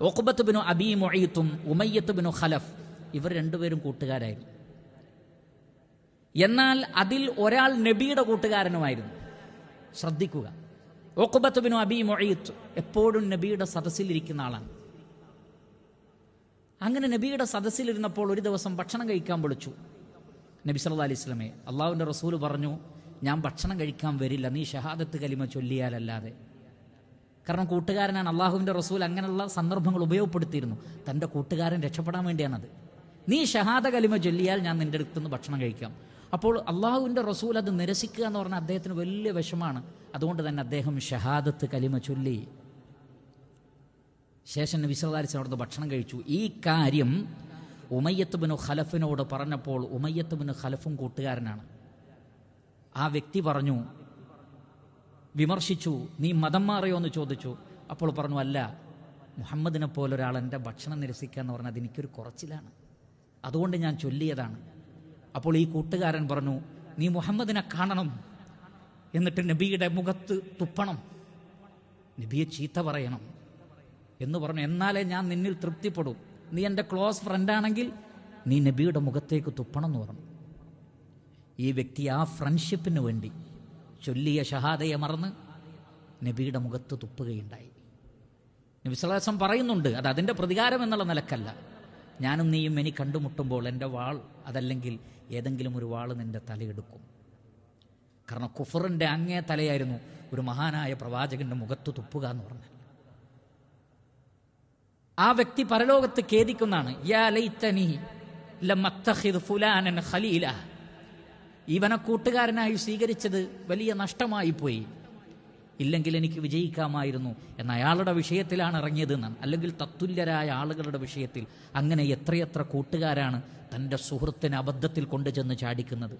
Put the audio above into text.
ഒക്കുബത്ത് ബിനു അബി മൊയ്യത്തും ഉമയ്യത്ത് ബിനു ഖലഫ്. ഇവർ രണ്ടുപേരും കൂട്ടുകാരായിരുന്നു എന്നാൽ അതിൽ ഒരാൾ നബിയുടെ കൂട്ടുകാരനുമായിരുന്നു. ശ്രദ്ധിക്കുക. ഒക്കുബത്ത് ബിനു അബി മൊയ്യത്ത് എപ്പോഴും നബിയുടെ സദസ്സിലിരിക്കുന്ന ആളാണ്. അങ്ങനെ നബിയുടെ സദസ്സിലിരുന്നപ്പോൾ ഒരു ദിവസം ഭക്ഷണം കഴിക്കാൻ വിളിച്ചു. നബി സല്ല അലൈഹി സ്വലമെ അള്ളാഹുവിന്റെ റസൂൽ പറഞ്ഞു ഞാൻ ഭക്ഷണം കഴിക്കാൻ വരില്ല. നീ ഷഹാദത്ത് കലിമ ചൊല്ലിയാലല്ലാതെ. കാരണം കൂട്ടുകാരനാണ് അള്ളാഹുവിന്റെ റസൂൽ അങ്ങനെയുള്ള സന്ദർഭങ്ങൾ ഉപയോഗപ്പെടുത്തിയിരുന്നു. തന്റെ കൂട്ടുകാരൻ രക്ഷപ്പെടാൻ വേണ്ടിയാണത്. നീ ഷഹാദ കലിമ ചൊല്ലിയാൽ ഞാൻ നിന്റെ അടുത്ത് നിന്ന് ഭക്ഷണം കഴിക്കാം. അപ്പോൾ അള്ളാഹുവിന്റെ റസൂൽ അത് നിരസിക്കുക എന്ന് പറഞ്ഞാൽ അദ്ദേഹത്തിന് വലിയ വിഷമാണ് അതുകൊണ്ട് തന്നെ അദ്ദേഹം ഷഹാദത്ത് കലിമ ചൊല്ലി. ശേഷം സല്ലാസ് അവിടുന്ന് ഭക്ഷണം കഴിച്ചു. ഈ കാര്യം ഉമയ്യത്ത് ബിനു ഖലഫിനോട് പറഞ്ഞപ്പോൾ ഉമയ്യത്ത് ബിനു ഖലഫും കൂട്ടുകാരനാണ്. ആ വ്യക്തി പറഞ്ഞു വിമർശിച്ചു നീ മതം മാറിയോ? എന്ന് ചോദിച്ചു. അപ്പോൾ പറഞ്ഞു അല്ല മുഹമ്മദിനെ പോലെ ഒരാൾ എന്റെ ഭക്ഷണം നിരസിക്കുക എന്ന് പറഞ്ഞാൽ അതെനിക്കൊരു കുറച്ചിലാണ്. അതുകൊണ്ട് ഞാൻ ചൊല്ലിയതാണ്. അപ്പോൾ ഈ കൂട്ടുകാരൻ പറഞ്ഞു നീ മുഹമ്മദിനെ കാണണം എന്നിട്ട് നബിയുടെ മുഖത്ത് തുപ്പണം നബിയെ ചീത്ത പറയണം എന്ന് പറഞ്ഞു. എന്നാലേ ഞാൻ നിന്നിൽ തൃപ്തിപ്പെടും. നീ എന്റെ ക്ലോസ് ഫ്രണ്ടാണെങ്കിൽ നീ നബിയുടെ മുഖത്തേക്ക് തുപ്പണം എന്ന് പറഞ്ഞു. ഈ വ്യക്തി ആ ഫ്രണ്ട്ഷിപ്പിന് വേണ്ടി ചൊല്ലിയ ഷഹാദയെ മറന്ന് നബിയുടെ മുഖത്ത് തുപ്പുകയുണ്ടായി. നബി പറയുന്നുണ്ട് അത് അതിന്റെ പ്രതികാരം എന്നുള്ള നിലക്കല്ല. ഞാനും നീയും ഇനി കണ്ടുമുട്ടുമ്പോൾ എന്റെ വാൾ അതല്ലെങ്കിൽ ഏതെങ്കിലും ഒരു വാൾ നിന്റെ തലയെടുക്കും കാരണം കുഫറിന്റെ അങ്ങേ തലയായിരുന്നു ഒരു മഹാനായ പ്രവാചകന്റെ മുഖത്ത് തുപ്പുക എന്ന് പറഞ്ഞാൽ. ആ വ്യക്തി പരലോകത്ത് ഖേദിക്കുന്നതാണ് യാ ഫുലാനൻ ഖലീല. ഇവനെ കൂട്ടുകാരനായി സ്വീകരിച്ചത് വലിയ നഷ്ടമായി പോയി. ഇല്ലെങ്കിൽ എനിക്ക് വിജയിക്കാമായിരുന്നു. എന്ന അയാളുടെ വിഷയത്തിലാണ് ഇറങ്ങിയതെന്നാണ് അല്ലെങ്കിൽ തത്തുല്യരായ ആളുകളുടെ വിഷയത്തിൽ. അങ്ങനെ എത്രയെത്ര കൂട്ടുകാരാണ് തന്റെ സുഹൃത്തിനെ അബദ്ധത്തിൽ കൊണ്ടുചെന്ന് ചാടിക്കുന്നത്.